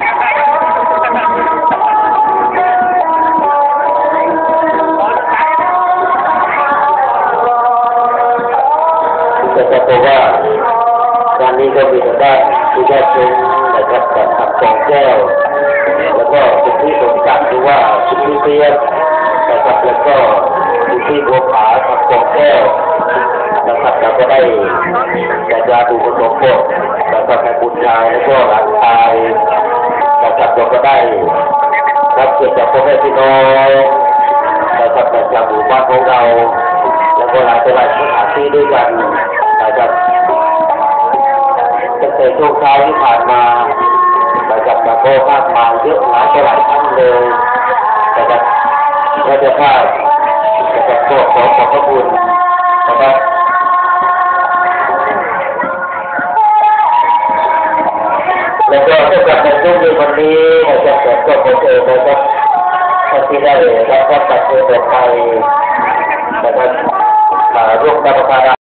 จะจะบอกว่าการนี้ก็มีทางด้านที่ได้เป็นนะครับกับขับกองแก้ว แล้วก็เป็นที่สมศักดิ์หรือว่าเป็นที่เพียรนะครับแล้วก็เป็นที่บัวผาขับกองแก้วนะครับเราก็ได้จัดยาดูผสมบทนะครับในบุญชายแล้วก็หลานชาย ก็ได้รับเกียรติจากพ่อแม่พี่น้องนะครับจากหมู่บ้านของเรา แล้วก็หลายหลายสถานที่ด้วยกันนะครับตั้งแต่ช่วงเช้าที่ผ่านมานะครับแล้วก็มากมาเยอะหลายหลายท่านเลยนะครับและจะพาพนะครับก็ขอขอบพระคุณ แต่ก็พวกกับผมพูดในวันนี้นะครับแต่ก็ผมเองนะครับที่ได้รับพระตัดสินใจนะครับ